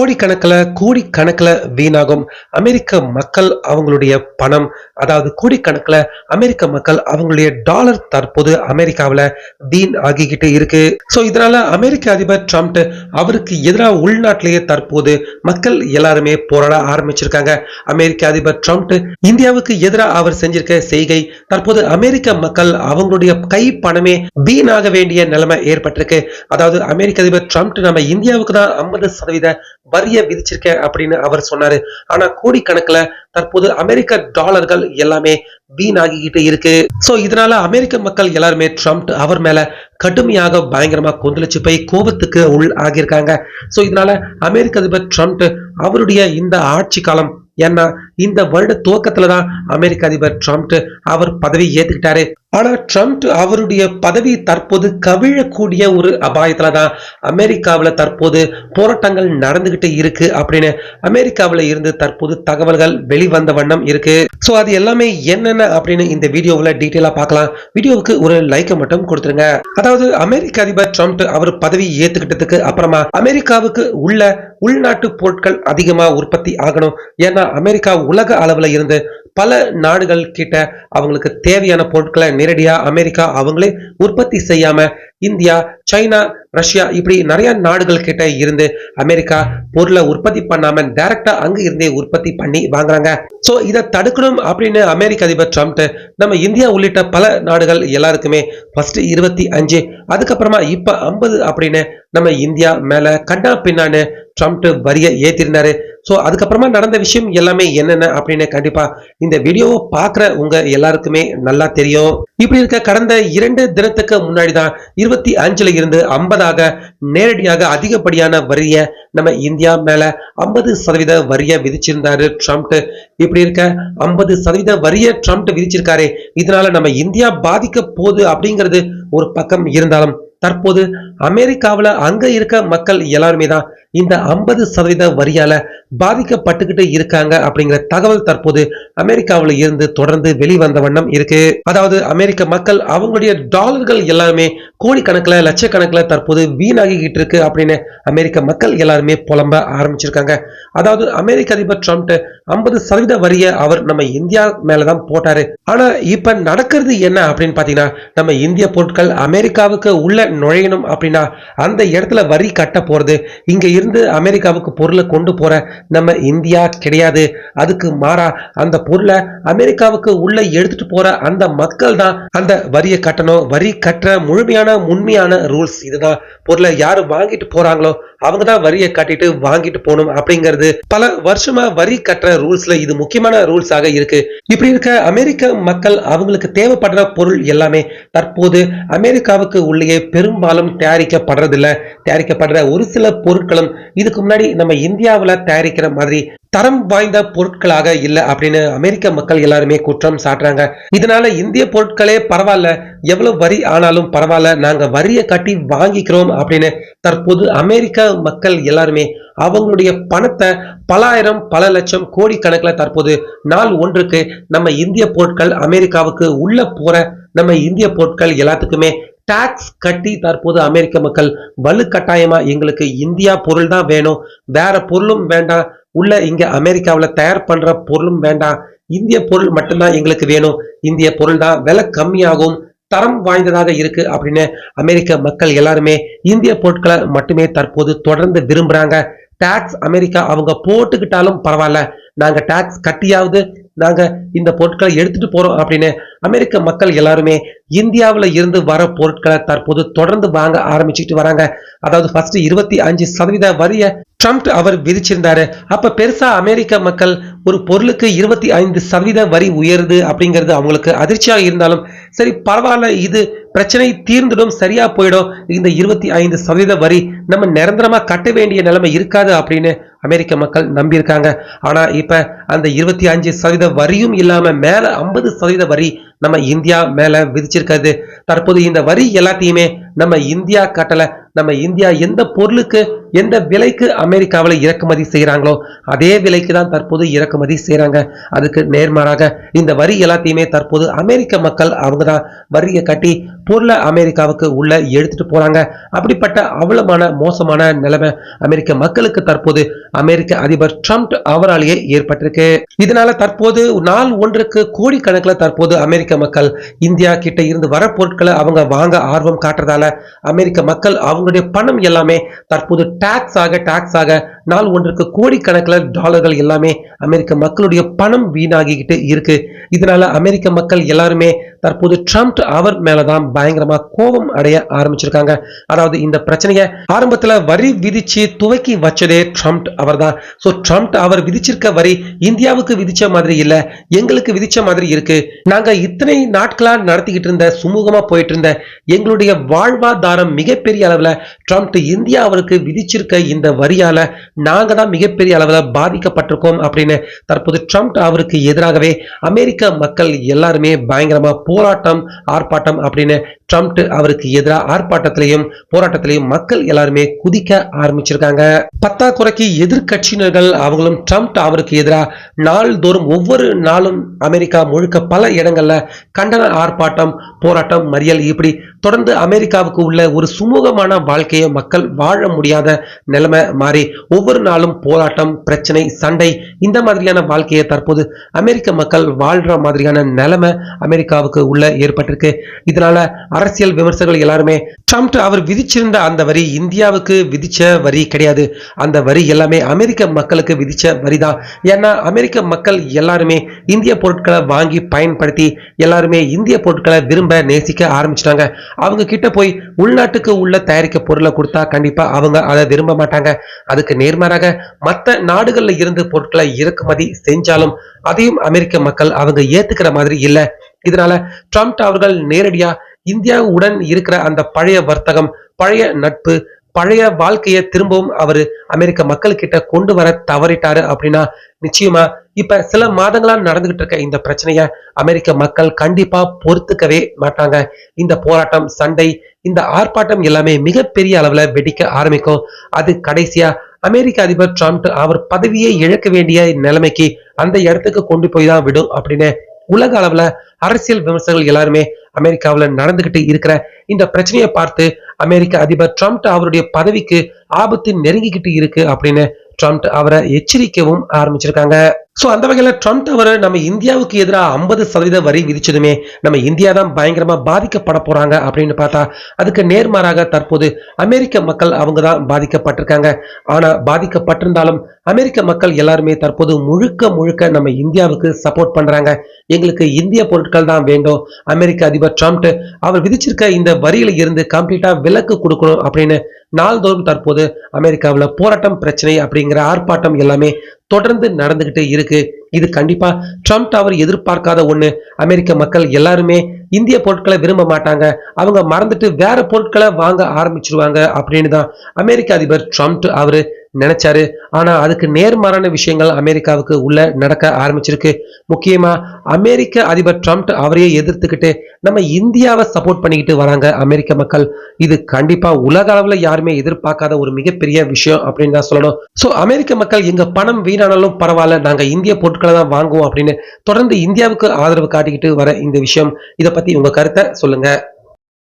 கோடிக்கணக்கில் கோடிக்கணக்கில் வீணாகும். அமெரிக்க மக்கள் அவங்களுடைய பணம் அதாவது கோடிக்கணக்கில் அமெரிக்க மக்கள் அவங்களுடைய டாலர் தற்போது அமெரிக்காவில் வீண் ஆகிக்கிட்டு இருக்கு. ஸோ இதனால அமெரிக்க அதிபர் ட்ரம்ப் அவருக்கு எதிராக உள்நாட்டிலேயே தற்போது மக்கள் எல்லாருமே போராட ஆரம்பிச்சிருக்காங்க. அமெரிக்க அதிபர் ட்ரம்ப் இந்தியாவுக்கு எதிராக அவர் செஞ்சிருக்க செய்கை தற்போது அமெரிக்க மக்கள் அவங்களுடைய கை பணமே வீணாக வேண்டிய நிலைமை ஏற்பட்டிருக்கு. அதாவது அமெரிக்க அதிபர் ட்ரம்ப் நம்ம இந்தியாவுக்கு தான் ஐம்பது சதவீத வரியை விதிச்சிருக்கேன் அப்படின்னு அவர் சொன்னாரு. ஆனா கோடிக்கணக்குல தற்போது அமெரிக்க டாலர்கள் எல்லாமே வீணாகிக்கிட்டு இருக்கு. சோ இதனால அமெரிக்க மக்கள் எல்லாருமே ட்ரம்ப் அவர் மேல கடுமையாக பயங்கரமா கொந்தளிச்சு போய் கோபத்துக்கு உள் ஆகியிருக்காங்க. சோ இதனால அமெரிக்க அதிபர் ட்ரம்ப் அவருடைய இந்த ஆட்சி காலம் ஏன்னா இந்த வருட துவக்கத்துல தான் அமெரிக்க அதிபர் ட்ரம்ப் அவர் பதவி ஏத்துக்கிட்டாரு. ஆனா ட்ரம்ப் அவருடைய பதவி தற்போது கவிழக்கூடிய ஒரு அபாயத்துல தான் அமெரிக்காவில் தற்போது போராட்டங்கள் நடந்துகிட்டு இருக்கு அப்படின்னு அமெரிக்காவில் இருந்து தற்போது தகவல்கள் வெளிவந்த வண்ணம் இருக்கு. ஸோ அது எல்லாமே என்னென்ன அப்படின்னு இந்த வீடியோவில் டீட்டெயிலாக பார்க்கலாம். வீடியோவுக்கு ஒரு லைக்கை மட்டும் கொடுத்துருங்க. அதாவது அமெரிக்க அதிபர் ட்ரம்ப் அவர் பதவி ஏத்துக்கிட்டதுக்கு அப்புறமா அமெரிக்காவுக்கு உள்ள உள்நாட்டு பொருட்கள் அதிகமா உற்பத்தி ஆகணும். ஏன்னா அமெரிக்கா உலக அளவுல இருந்து பல நாடுகள் கிட்ட அவங்களுக்கு தேவையான பொருட்களை நேரடியாக அமெரிக்கா அவங்களே உற்பத்தி செய்யாம இந்தியா சைனா ரஷ்யா இப்படி நிறைய நாடுகள் கிட்ட இருந்து அமெரிக்கா பொருளை உற்பத்தி பண்ணாம டைரக்டா அங்க இருந்தே உற்பத்தி பண்ணி வாங்குறாங்க. சோ இதை தடுக்கணும் அப்படின்னு அமெரிக்க அதிபர் ட்ரம்ப் நம்ம இந்தியா உள்ளிட்ட பல நாடுகள் எல்லாருக்குமே ஃபர்ஸ்ட் இருபத்தி அஞ்சு அதுக்கப்புறமா இப்ப ஐம்பது அப்படின்னு நம்ம இந்தியா மேல கண்ணா பின்னான்னு ட்ரம்ப் வரிய ஏத்திருந்தாரு. ஸோ அதுக்கப்புறமா நடந்த விஷயம் எல்லாமே என்னென்ன அப்படின்னு கண்டிப்பா இந்த வீடியோவை பார்க்குற உங்க எல்லாருக்குமே நல்லா தெரியும். இப்படி இருக்க கடந்த இரண்டு தினத்துக்கு முன்னாடி தான் இருபத்தி அஞ்சுல இருந்து ஐம்பதாக நேரடியாக அதிகப்படியான வரியை நம்ம இந்தியா மேல ஐம்பது சதவீத வரிய விதிச்சிருந்தாரு ட்ரம்ப். இப்படி இருக்க ஐம்பது சதவீத வரிய ட்ரம்ப் விதிச்சிருக்காரு இதனால நம்ம இந்தியா பாதிக்க போகுது அப்படிங்கிறது ஒரு பக்கம் இருந்தாலும் தற்போது அமெரிக்காவில் அங்க இருக்க மக்கள் எல்லாருமே தான் இந்த ஐம்பது சதவீத வரியால பாதிக்கப்பட்டுக்கிட்டு இருக்காங்க அப்படிங்கிற தகவல் தற்போது அமெரிக்காவில் இருந்து தொடர்ந்து வெளிவந்த வண்ணம் இருக்கு. அதாவது அமெரிக்க மக்கள் அவங்களுடைய டாலர்கள் எல்லாருமே கோடிக்கணக்கில் லட்சக்கணக்கில் தற்போது வீணாகிக்கிட்டு இருக்கு அப்படின்னு அமெரிக்க மக்கள் எல்லாருமே புலம்ப ஆரம்பிச்சிருக்காங்க. அதாவது அமெரிக்க அதிபர் ட்ரம்ப் ஐம்பது சதவீத வரியை அவர் நம்ம இந்தியா மேலதான் போட்டாரு. ஆனா இப்ப நடக்கிறது என்ன அப்படின்னு பாத்தீங்கன்னா நம்ம இந்திய பொருட்கள் அமெரிக்காவுக்கு உள்ள நுழையணும் அப்படின்னா அந்த இடத்துல வரி கட்ட போகிறது இங்கே இருந்து அமெரிக்காவுக்கு பொருளை கொண்டு போகிற நம்ம இந்தியா கிடையாது. அதுக்கு மாறா அந்த பொருளை அமெரிக்காவுக்கு உள்ளே எடுத்துகிட்டு போகிற அந்த மக்கள் தான் அந்த வரியை கட்டணும். வரி கட்டுற முழுமையான உண்மையான ரூல்ஸ் இதுதான். பொருளை யார் வாங்கிட்டு போகிறாங்களோ அவங்க தான் வரியை கட்டிட்டு வாங்கிட்டு போகணும் அப்படிங்கிறது. பல வருஷமா வரி கட்டுற ரூல்ஸ்ல இது முக்கியமான ரூல்ஸாக இருக்கு. இப்படி இருக்க அமெரிக்க மக்கள் அவங்களுக்கு தேவைப்படுற பொருள் எல்லாமே தற்போது அமெரிக்காவுக்கு உள்ளே பெரும்பாலும் தயாரிக்கப்படுறதில்ல. தயாரிக்கப்படுற ஒரு சில பொருட்களும் இதுக்கு முன்னாடி நம்ம இந்தியாவில் தயாரிக்கிற மாதிரி தரம் வாய்ந்த பொருட்களாக இல்லை அப்படின்னு அமெரிக்க மக்கள் எல்லாருமே குற்றம் சாட்டுறாங்க. இதனால இந்திய பொருட்களே பரவாயில்ல எவ்வளவு வரி ஆனாலும் பரவாயில்ல நாங்க வரியை கட்டி வாங்கிக்கிறோம் அப்படின்னு தற்போது அமெரிக்க மக்கள் எல்லாருமே அவங்களுடைய பணத்தை பலாயிரம் பல லட்சம் கோடி கணக்கில் தற்போது நாள் ஒன்றுக்கு நம்ம இந்திய பொருட்கள் அமெரிக்காவுக்கு உள்ள போற நம்ம இந்திய பொருட்கள் எல்லாத்துக்குமே டாக்ஸ் கட்டி தற்போது அமெரிக்க மக்கள் வலுக்கட்டாயமா எங்களுக்கு இந்தியா பொருள் தான் வேணும். வேற பொருளும் வேண்டாம். உள்ள இங்க அமெரிக்காவில் தயார் பண்ற பொருளும் வேண்டாம். இந்திய பொருள் மட்டும்தான் எங்களுக்கு வேணும். இந்திய பொருள் தான் விலை கம்மியாகும். தரம் வாய்ந்ததாக இருக்கு அப்படின்னு அமெரிக்க மக்கள் எல்லாருமே இந்திய பொருட்களை மட்டுமே தற்போது தொடர்ந்து விரும்புறாங்க. டாக்ஸ் அமெரிக்கா அவங்க போட்டுக்கிட்டாலும் பரவாயில்ல. நாங்க டாக்ஸ் கட்டியாவது நாங்க இந்த பொருட்களை எடுத்துட்டு போறோம் அப்படின்னு அமெரிக்க மக்கள் எல்லாருமே இந்தியாவில் இருந்து வர பொருட்களை தற்போது தொடர்ந்து வாங்க ஆரம்பிச்சுட்டு வராங்க. அதாவது ஃபர்ஸ்ட் இருபத்தி அஞ்சு சதவீத வரிய ட்ரம்ப் அவர் விதிச்சிருந்தாரு. அப்ப பெருசா அமெரிக்க மக்கள் ஒரு பொருளுக்கு இருபத்தி ஐந்து சதவீத வரி உயருது அப்படிங்கிறது அவங்களுக்கு அதிர்ச்சியாக இருந்தாலும் சரி பரவாயில்ல இது பிரச்சனை தீர்ந்துடும் சரியா போயிடும். இந்த இருபத்தி ஐந்து சதவீத வரி நம்ம நிரந்தரமா கட்ட வேண்டிய நிலைமை இருக்காது அப்படின்னு அமெரிக்க மக்கள் நம்பியிருக்காங்க. ஆனா இப்ப அந்த இருபத்தி அஞ்சு சதவீத வரியும் இல்லாம மேல ஐம்பது சதவீத வரி நம்ம இந்தியா மேல விதிச்சிருக்காது தற்போது இந்த வரி எல்லாத்தையுமே நம்ம இந்தியா கட்டல. நம்ம இந்தியா எந்த பொருளுக்கு எந்த விலைக்கு அமெரிக்காவில் இறக்குமதி செய்கிறாங்களோ அதே விலைக்கு தான் தற்போது இறக்குமதி செய்கிறாங்க. அதுக்கு நேர்மாறாக இந்த வரி எல்லாத்தையுமே தற்போது அமெரிக்க மக்கள் அவங்க தான் வரியை கட்டி பொருளை அமெரிக்காவுக்கு உள்ள எடுத்துட்டு போறாங்க. அப்படிப்பட்ட அவலமான மோசமான நிலைமை அமெரிக்க மக்களுக்கு தற்போது அமெரிக்க அதிபர் ட்ரம்ப் அவராலேயே ஏற்பட்டிருக்கு. இதனால தற்போது நாள் ஒன்றுக்கு கோடிக்கணக்கில் தற்போது அமெரிக்க மக்கள் இந்தியா கிட்ட இருந்து வர பொருட்களை அவங்க வாங்க ஆர்வம் காட்டுறதால அமெரிக்க மக்கள் அவங்களுடைய பணம் எல்லாமே தற்போது டாக்ஸ் ஆக டாக்ஸ் ஆக நாள் ஒன்றுக்கு கோடிக்கணக்கில் டாலர்கள் எல்லாமே அமெரிக்க மக்களுடைய பணம் வீணாகிக்கிட்டு இருக்கு. இதனால அமெரிக்க மக்கள் எல்லாருமே தற்போது ட்ரம்ப் அவர் மேலதான் பயங்கரமா கோபம் அடைய ஆரம்பிச்சிருக்காங்க. அதாவது இந்த பிரச்சனையை ஆரம்பத்துல வரி விதிச்சு துவக்கி வச்சதே ட்ரம்ப் அவர்தான். ஸோ ட்ரம்ப் அவர் விதிச்சிருக்க வரி இந்தியாவுக்கு விதிச்ச மாதிரி இல்ல எங்களுக்கு விதிச்ச மாதிரி இருக்கு. நாங்க இத்தனை நாட்களா நடத்திக்கிட்டு இருந்த சுமூகமா போயிட்டு இருந்த எங்களுடைய வாழ்வாதாரம் மிகப்பெரிய அளவுல ட்ரம்ப் இந்தியாவிற்கு விதிச்சிருக்க இந்த வரியால நாங்கள் தான் மிகப்பெரிய அளவில் பாதிக்கப்பட்டிருக்கோம் அப்படின்னு தற்போது ட்ரம்ப் அவருக்கு எதிராகவே அமெரிக்க மக்கள் எல்லாருமே பயங்கரமாக போராட்டம் ஆர்ப்பாட்டம் அப்படின்னு ட்ரம்ப் அவருக்கு எதிராக ஆர்ப்பாட்டத்திலையும் போராட்டத்திலையும் மக்கள் எல்லாருமே குதிக்க ஆரம்பிச்சிருக்காங்க. பத்தாக்குறைக்கு எதிர்கட்சியினர்கள் அவங்களும் ட்ரம்ப் அவருக்கு எதிராக நாள்தோறும் ஒவ்வொரு நாளும் அமெரிக்கா முழுக்க பல இடங்கள்ல கண்டன ஆர்ப்பாட்டம் போராட்டம் மறியல் இப்படி தொடர்ந்து அமெரிக்காவுக்கு உள்ள ஒரு சுமூகமான வாழ்க்கையை மக்கள் வாழ முடியாத நிலைமை மாறி ஒவ்வொரு நாளும் போராட்டம் பிரச்சனை சண்டை இந்த மாதிரியான வாழ்க்கையை தற்போது அமெரிக்க மக்கள் வாழ்ற மாதிரியான நிலைமை அமெரிக்காவுக்கு உள்ள ஏற்பட்டிருக்கு. இதனால அரசியல் விமர்சகர்கள் எல்லாருமே ட்ரம்ப் அவர் விதிச்சிருந்த அந்த வரி இந்தியாவுக்கு விதிச்ச வரி கிடையாது. அந்த வரி எல்லாமே அமெரிக்க மக்களுக்கு விதிச்ச வரி தான் ஏன்னா அமெரிக்க மக்கள் எல்லாருமே இந்திய பொருட்களை வாங்கி பயன்படுத்தி எல்லாருமே இந்திய பொருட்களை விரும்ப நேசிக்க ஆரம்பிச்சிட்டாங்க. அவங்க கிட்ட போய் உள்நாட்டுக்கு உள்ள தயாரிக்க பொருளை கொடுத்தா கண்டிப்பா அவங்க அதை விரும்ப மாட்டாங்க. அதுக்கு நேர்மாறாக மற்ற நாடுகள்ல இருந்து பொருட்களை இறக்குமதி செஞ்சாலும் அதையும் அமெரிக்க மக்கள் அவங்க ஏத்துக்கிற மாதிரி இல்லை. இதனால ட்ரம்ப் அவர்கள் நேரடியா இந்தியாவுடன் இருக்கிற அந்த பழைய வர்த்தகம் பழைய நட்பு பழைய வாழ்க்கையை திரும்பவும் அவர் அமெரிக்க மக்கள் கிட்ட கொண்டு வர தவறிட்டாரு அப்படின்னா நிச்சயமா இப்ப சில மாதங்களா நடந்துகிட்டு இருக்க இந்த பிரச்சனைய அமெரிக்க மக்கள் கண்டிப்பா பொறுத்துக்கவே மாட்டாங்க. இந்த போராட்டம் சண்டை இந்த ஆர்ப்பாட்டம் எல்லாமே மிகப்பெரிய அளவுல வெடிக்க ஆரம்பிக்கும். அது கடைசியா அமெரிக்க அதிபர் ட்ரம்ப் அவர் பதவியை இழக்க வேண்டிய நிலைமைக்கு அந்த இடத்துக்கு கொண்டு போய் தான் விடும் அப்படின்னு உலக அளவுல அரசியல் விமர்சகர்கள் எல்லாருமே அமெரிக்காவில் நடந்துகிட்டு இருக்கிற இந்த பிரச்சனையை பார்த்து அமெரிக்க அதிபர் ட்ரம்ப் அவருடைய பதவிக்கு ஆபத்து நெருங்கிக்கிட்டு இருக்கு அப்படின்னு ட்ரம்ப் அவரை எச்சரிக்கவும் ஆரம்பிச்சிருக்காங்க. சோ அந்த வகையில ட்ரம்ப் டவர் நம்ம இந்தியாவுக்கு எதிராக ஐம்பது சதவீத வரி விதிச்சதுமே நம்ம இந்தியா தான் பயங்கரமா பாதிக்கப்பட போறாங்க அப்படின்னு பார்த்தா அதுக்கு நேர்மாறாக தற்போது அமெரிக்க மக்கள் அவங்க தான் பாதிக்கப்பட்டிருக்காங்க. ஆனா பாதிக்கப்பட்டிருந்தாலும் அமெரிக்க மக்கள் எல்லாருமே தற்போது முழுக்க முழுக்க நம்ம இந்தியாவுக்கு சப்போர்ட் பண்றாங்க. எங்களுக்கு இந்திய பொருட்கள் தான் வேண்டும். அமெரிக்க அதிபர் ட்ரம்ப் அவர் விதிச்சிருக்க இந்த வரியில இருந்து கம்ப்ளீட்டா விலக்கு கொடுக்கணும் அப்படின்னு நாள்தோறும் தற்போது அமெரிக்காவில் போராட்டம் பிரச்சனை அப்படிங்கிற ஆர்ப்பாட்டம் எல்லாமே தொடர்ந்து நடந்துகிட்டு இருக்கு. இது கண்டிப்பா ட்ரம்ப் அவர் எதிர்பார்க்காத ஒண்ணு. அமெரிக்க மக்கள் எல்லாருமே இந்திய பொருட்களை விரும்ப மாட்டாங்க. அவங்க மறந்துட்டு வேற பொருட்களை வாங்க ஆரம்பிச்சிருவாங்க அப்படின்னு தான் அமெரிக்க அதிபர் ட்ரம்ப் அவரு நினைச்சாரு. ஆனா அதுக்கு நேர்மாறான விஷயங்கள் அமெரிக்காவுக்கு உள்ள நடக்க ஆரம்பிச்சிருக்கு. முக்கியமா அமெரிக்க அதிபர் ட்ரம்ப் அவரையே எதிர்த்துக்கிட்டு நம்ம இந்தியாவை சப்போர்ட் பண்ணிக்கிட்டு வராங்க அமெரிக்க மக்கள். இது கண்டிப்பா உலக அளவுல யாருமே எதிர்பார்க்காத ஒரு மிகப்பெரிய விஷயம் அப்படின்னு தான் சொல்லணும். சோ அமெரிக்க மக்கள் எங்க பணம் வீணானாலும் பரவாயில்ல நாங்க இந்திய பொருட்களை தான் வாங்குவோம் அப்படின்னு தொடர்ந்து இந்தியாவுக்கு ஆதரவு காட்டிக்கிட்டு வர இந்த விஷயம். இதை பத்தி உங்க கருத்தை சொல்லுங்க.